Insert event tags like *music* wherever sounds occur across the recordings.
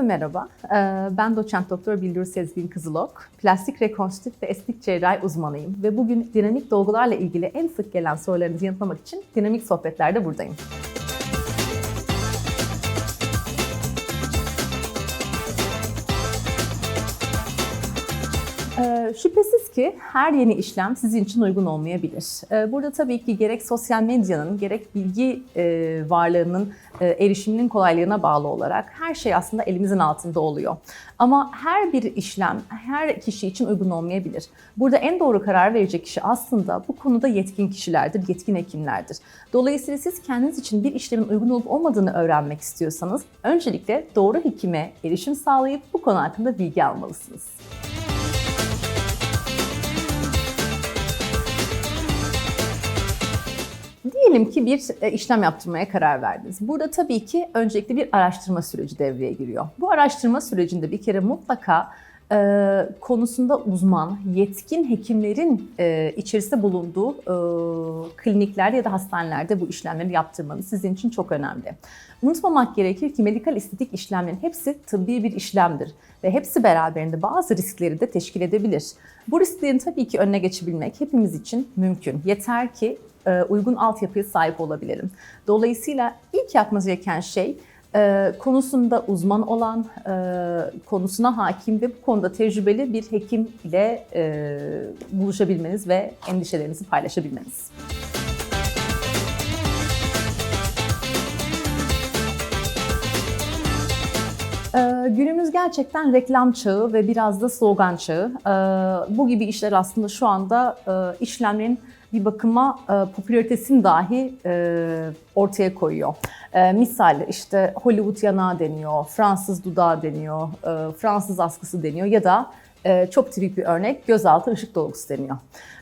Herkese merhaba. Ee, Ben doçent doktor Bildur Sezgin Kızılok. Plastik rekonstrüktif ve estetik cerrahi uzmanıyım ve bugün dinamik dolgularla ilgili en sık gelen sorularınızı yanıtlamak için dinamik sohbetlerde buradayım. Şüphesiz ki her yeni işlem sizin için uygun olmayabilir. Ee, Burada tabii ki gerek sosyal medyanın gerek bilgi e, varlığının e, erişiminin kolaylığına bağlı olarak her şey aslında elimizin altında oluyor. Ama her bir işlem her kişi için uygun olmayabilir. Burada en doğru karar verecek kişi aslında bu konuda yetkin kişilerdir, yetkin hekimlerdir. Dolayısıyla siz kendiniz için bir işlemin uygun olup olmadığını öğrenmek istiyorsanız öncelikle doğru hekime erişim sağlayıp bu konu hakkında bilgi almalısınız. Diyelim ki bir e, işlem yaptırmaya karar verdiniz. Burada tabii ki öncelikle bir araştırma süreci devreye giriyor. Bu araştırma sürecinde bir kere mutlaka e, konusunda uzman, yetkin hekimlerin e, içerisinde bulunduğu e, kliniklerde ya da hastanelerde bu işlemleri yaptırmanız sizin için çok önemli. Unutmamak gerekir ki medikal estetik işlemlerin hepsi tıbbi bir işlemdir ve hepsi beraberinde bazı riskleri de teşkil edebilir. Bu risklerin tabii ki önüne geçebilmek hepimiz için mümkün. Yeter ki uygun altyapıya sahip olabilirim. Dolayısıyla ilk yapmanız gereken şey e, konusunda uzman olan, e, konusuna hakim ve bu konuda tecrübeli bir hekim ile e, buluşabilmeniz ve endişelerinizi paylaşabilmeniz. Günümüz gerçekten reklam çağı ve biraz da slogan çağı. Bu gibi işler aslında şu anda e, işlemlerin bir bakıma e, popülaritesini dahi e, ortaya koyuyor. E, misal işte Hollywood yanağı deniyor, Fransız dudağı deniyor, e, Fransız askısı deniyor ya da e, çok tipik bir örnek gözaltı ışık dolgusu deniyor.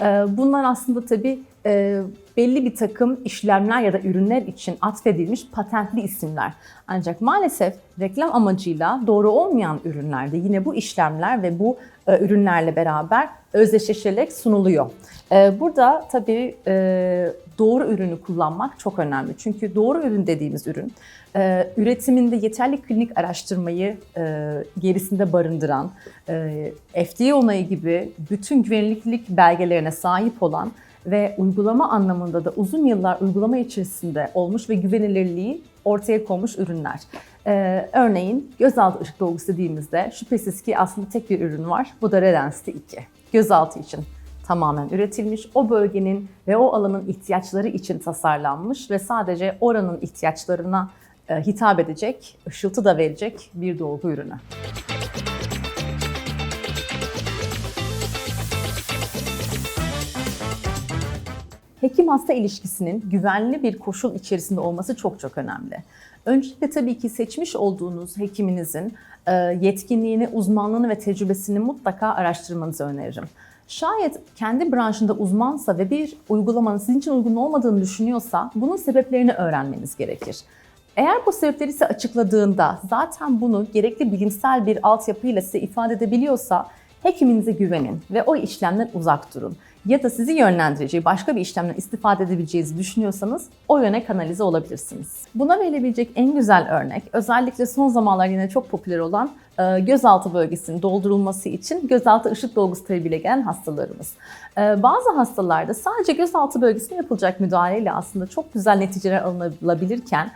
E, bunlar aslında tabii e, belli bir takım işlemler ya da ürünler için atfedilmiş patentli isimler. Ancak maalesef reklam amacıyla doğru olmayan ürünlerde yine bu işlemler ve bu e, ürünlerle beraber özdeşleşerek sunuluyor. E, burada tabii e, doğru ürünü kullanmak çok önemli. Çünkü doğru ürün dediğimiz ürün e, üretiminde yeterli klinik araştırmayı e, gerisinde barındıran, e, FDA onayı gibi bütün güvenilirlik belgelerine sahip olan ve uygulama anlamında da uzun yıllar uygulama içerisinde olmuş ve güvenilirliği ortaya konmuş ürünler. Ee, örneğin gözaltı ışık dolgusu dediğimizde şüphesiz ki aslında tek bir ürün var. Bu da Redensity 2. Gözaltı için tamamen üretilmiş. O bölgenin ve o alanın ihtiyaçları için tasarlanmış ve sadece oranın ihtiyaçlarına e, hitap edecek, ışıltı da verecek bir dolgu ürünü. Hekim hasta ilişkisinin güvenli bir koşul içerisinde olması çok çok önemli. Öncelikle tabii ki seçmiş olduğunuz hekiminizin e, yetkinliğini, uzmanlığını ve tecrübesini mutlaka araştırmanızı öneririm. Şayet kendi branşında uzmansa ve bir uygulamanın sizin için uygun olmadığını düşünüyorsa bunun sebeplerini öğrenmeniz gerekir. Eğer bu sebepleri size açıkladığında zaten bunu gerekli bilimsel bir altyapıyla size ifade edebiliyorsa hekiminize güvenin ve o işlemden uzak durun. Ya da sizi yönlendireceği başka bir işlemden istifade edebileceğinizi düşünüyorsanız o yöne kanalize olabilirsiniz. Buna verilebilecek en güzel örnek özellikle son zamanlar yine çok popüler olan e, gözaltı bölgesinin doldurulması için gözaltı ışık dolgusu talebiyle gelen hastalarımız. E, Bazı hastalarda sadece gözaltı bölgesine yapılacak müdahaleyle aslında çok güzel neticeler alınabilirken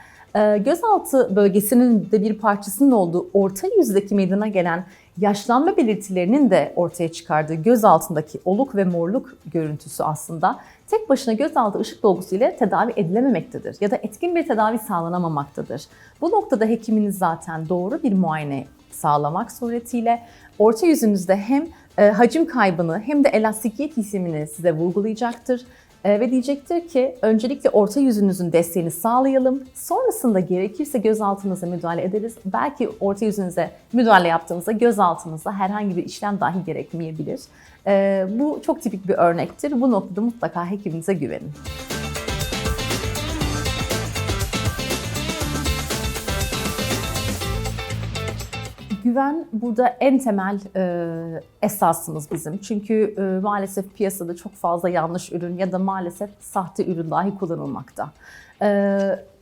gözaltı bölgesinin de bir parçasının olduğu orta yüzdeki meydana gelen yaşlanma belirtilerinin de ortaya çıkardığı göz altındaki oluk ve morluk görüntüsü aslında tek başına gözaltı ışık dolgusu ile tedavi edilememektedir ya da etkin bir tedavi sağlanamamaktadır. Bu noktada hekiminiz zaten doğru bir muayene sağlamak suretiyle orta yüzünüzde hem e, hacim kaybını hem de elastikiyet hissimini size vurgulayacaktır. E, ve diyecektir ki öncelikle orta yüzünüzün desteğini sağlayalım. Sonrasında gerekirse göz altınıza müdahale ederiz. Belki orta yüzünüze müdahale yaptığımızda göz altınızda herhangi bir işlem dahi gerekmeyebilir. E, bu çok tipik bir örnektir. Bu noktada mutlaka hekiminize güvenin. Güven burada en temel e, esasımız bizim. Çünkü e, maalesef piyasada çok fazla yanlış ürün ya da maalesef sahte ürün dahi kullanılmakta. E,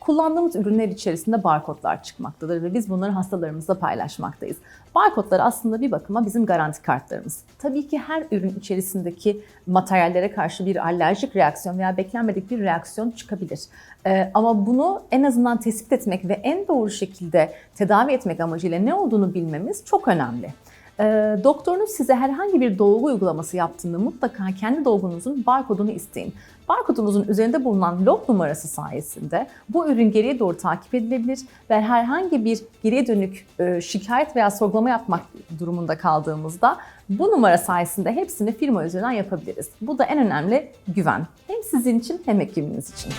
kullandığımız ürünler içerisinde barkodlar çıkmaktadır ve biz bunları hastalarımızla paylaşmaktayız. Barkodlar aslında bir bakıma bizim garanti kartlarımız. Tabii ki her ürün içerisindeki materyallere karşı bir alerjik reaksiyon veya beklenmedik bir reaksiyon çıkabilir. Ee, ama bunu en azından tespit etmek ve en doğru şekilde tedavi etmek amacıyla ne olduğunu bilmemiz çok önemli. E, doktorunuz size herhangi bir dolgu uygulaması yaptığında mutlaka kendi dolgunuzun barkodunu isteyin. Barkodunuzun üzerinde bulunan log numarası sayesinde bu ürün geriye doğru takip edilebilir ve herhangi bir geriye dönük e, şikayet veya sorgulama yapmak durumunda kaldığımızda bu numara sayesinde hepsini firma üzerinden yapabiliriz. Bu da en önemli güven. Hem sizin için hem hekiminiz için.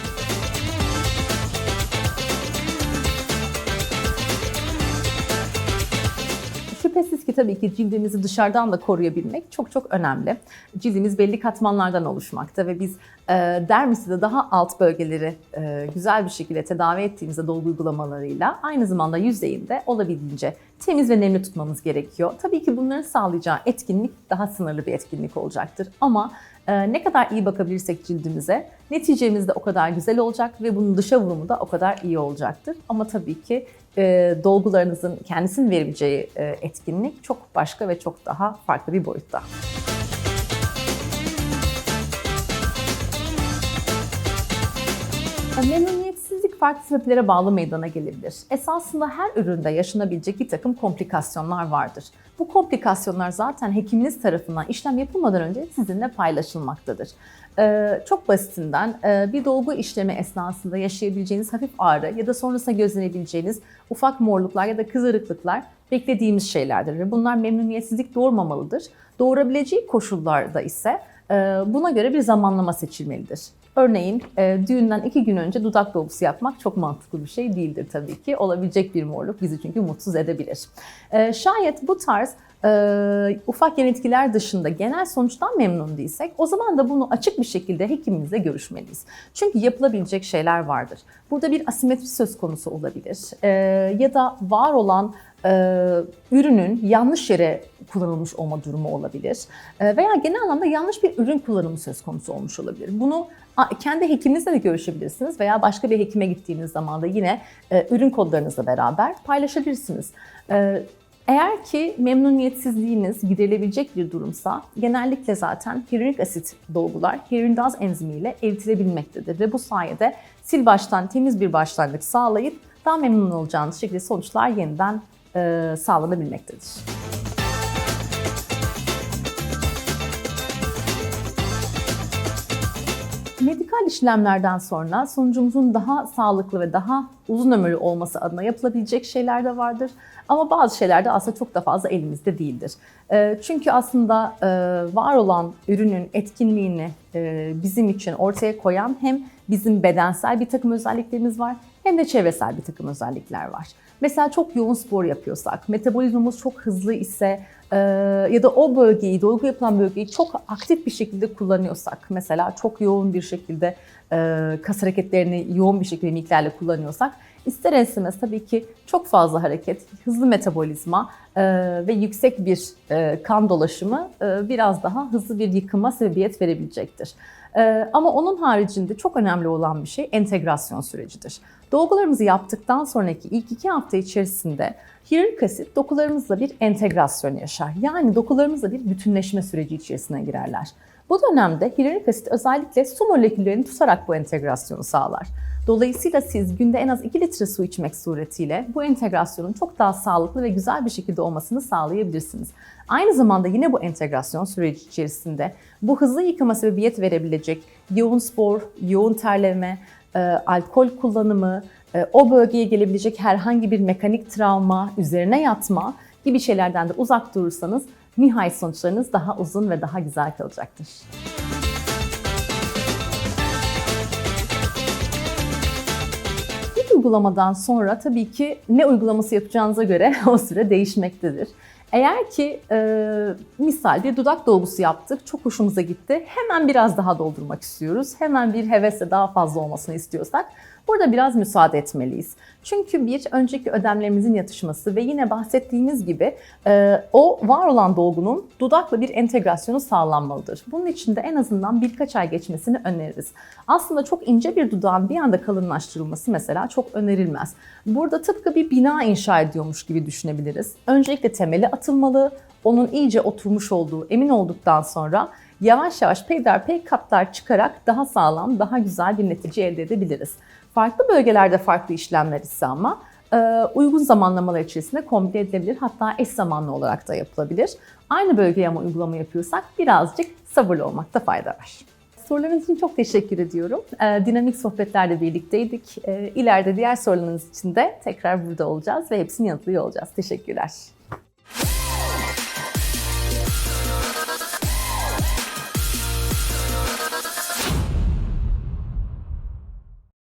Ki tabii ki cildimizi dışarıdan da koruyabilmek çok çok önemli. Cildimiz belli katmanlardan oluşmakta ve biz e, dermiside daha alt bölgeleri e, güzel bir şekilde tedavi ettiğimizde dolgu uygulamalarıyla aynı zamanda yüzeyinde olabildiğince temiz ve nemli tutmamız gerekiyor. Tabii ki bunların sağlayacağı etkinlik daha sınırlı bir etkinlik olacaktır. Ama ne kadar iyi bakabilirsek cildimize neticemiz de o kadar güzel olacak ve bunun dışa vurumu da o kadar iyi olacaktır. Ama tabii ki e, dolgularınızın kendisinin verebileceği e, etkinlik çok başka ve çok daha farklı bir boyutta. Farklı sebeplere bağlı meydana gelebilir. Esasında her üründe yaşanabilecek bir takım komplikasyonlar vardır. Bu komplikasyonlar zaten hekiminiz tarafından işlem yapılmadan önce sizinle paylaşılmaktadır. Ee, çok basitinden e, bir dolgu işlemi esnasında yaşayabileceğiniz hafif ağrı ya da sonrasında gözlenebileceğiniz ufak morluklar ya da kızarıklıklar beklediğimiz şeylerdir ve bunlar memnuniyetsizlik doğurmamalıdır. Doğurabileceği koşullarda ise e, buna göre bir zamanlama seçilmelidir. Örneğin e, düğünden iki gün önce dudak dolgusu yapmak çok mantıklı bir şey değildir tabii ki. Olabilecek bir morluk bizi çünkü mutsuz edebilir. E, şayet bu tarz e, ufak yan etkiler dışında genel sonuçtan memnun değilsek o zaman da bunu açık bir şekilde hekimimizle görüşmeliyiz. Çünkü yapılabilecek şeyler vardır. Burada bir asimetri söz konusu olabilir e, ya da var olan e, ürünün yanlış yere kullanılmış olma durumu olabilir e, veya genel anlamda yanlış bir ürün kullanımı söz konusu olmuş olabilir. Bunu kendi hekiminizle de görüşebilirsiniz veya başka bir hekime gittiğiniz zaman da yine e, ürün kodlarınızla beraber paylaşabilirsiniz. Eğer ki memnuniyetsizliğiniz giderilebilecek bir durumsa genellikle zaten hyaluronik asit dolgular hyaluronidaz enzimiyle eritilebilmektedir ve bu sayede sil baştan temiz bir başlangıç sağlayıp daha memnun olacağınız şekilde sonuçlar yeniden e, sağlanabilmektedir. Medikal işlemlerden sonra sonucumuzun daha sağlıklı ve daha uzun ömürlü olması adına yapılabilecek şeyler de vardır. Ama bazı şeyler de aslında çok da fazla elimizde değildir. Ee, çünkü aslında e, var olan ürünün etkinliğini e, bizim için ortaya koyan hem bizim bedensel bir takım özelliklerimiz var hem de çevresel bir takım özellikler var. Mesela çok yoğun spor yapıyorsak, metabolizmamız çok hızlı ise e, ya da o bölgeyi, dolgu yapılan bölgeyi çok aktif bir şekilde kullanıyorsak, mesela çok yoğun bir şekilde kas hareketlerini yoğun bir şekilde miktarla kullanıyorsak, ister istemez tabii ki çok fazla hareket, hızlı metabolizma ve yüksek bir kan dolaşımı biraz daha hızlı bir yıkıma sebebiyet verebilecektir. Ee, ama onun haricinde çok önemli olan bir şey entegrasyon sürecidir. Dolgularımızı yaptıktan sonraki ilk iki hafta içerisinde hyaluronik asit dokularımızla bir entegrasyon yaşar. Yani dokularımızla bir bütünleşme süreci içerisine girerler. Bu dönemde hyaluronik asit özellikle su moleküllerini tutarak bu entegrasyonu sağlar. Dolayısıyla siz günde en az 2 litre su içmek suretiyle bu entegrasyonun çok daha sağlıklı ve güzel bir şekilde olmasını sağlayabilirsiniz. Aynı zamanda yine bu entegrasyon süreci içerisinde bu hızlı yıkama sebebiyet verebilecek yoğun spor, yoğun terleme, e, alkol kullanımı, e, o bölgeye gelebilecek herhangi bir mekanik travma, üzerine yatma gibi şeylerden de uzak durursanız nihayet sonuçlarınız daha uzun ve daha güzel kalacaktır. Uygulamadan sonra tabii ki ne uygulaması yapacağınıza göre *laughs* o süre değişmektedir. Eğer ki e, misal bir dudak dolgusu yaptık, çok hoşumuza gitti. Hemen biraz daha doldurmak istiyoruz. Hemen bir hevesle daha fazla olmasını istiyorsak Burada biraz müsaade etmeliyiz. Çünkü bir önceki ödemlerimizin yatışması ve yine bahsettiğimiz gibi e, o var olan dolgunun dudakla bir entegrasyonu sağlanmalıdır. Bunun için de en azından birkaç ay geçmesini öneririz. Aslında çok ince bir dudağın bir anda kalınlaştırılması mesela çok önerilmez. Burada tıpkı bir bina inşa ediyormuş gibi düşünebiliriz. Öncelikle temeli atılmalı, onun iyice oturmuş olduğu emin olduktan sonra yavaş yavaş peyderpey katlar çıkarak daha sağlam, daha güzel bir netice elde edebiliriz. Farklı bölgelerde farklı işlemler ise ama e, uygun zamanlamalar içerisinde kombine edilebilir. Hatta eş zamanlı olarak da yapılabilir. Aynı bölgeye ama uygulama yapıyorsak birazcık sabırlı olmakta fayda var. Sorularınız için çok teşekkür ediyorum. E, dinamik sohbetlerde birlikteydik. E, ileride diğer sorularınız için de tekrar burada olacağız ve hepsini yanıtlıyor olacağız. Teşekkürler.